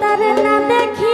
তার না দেখি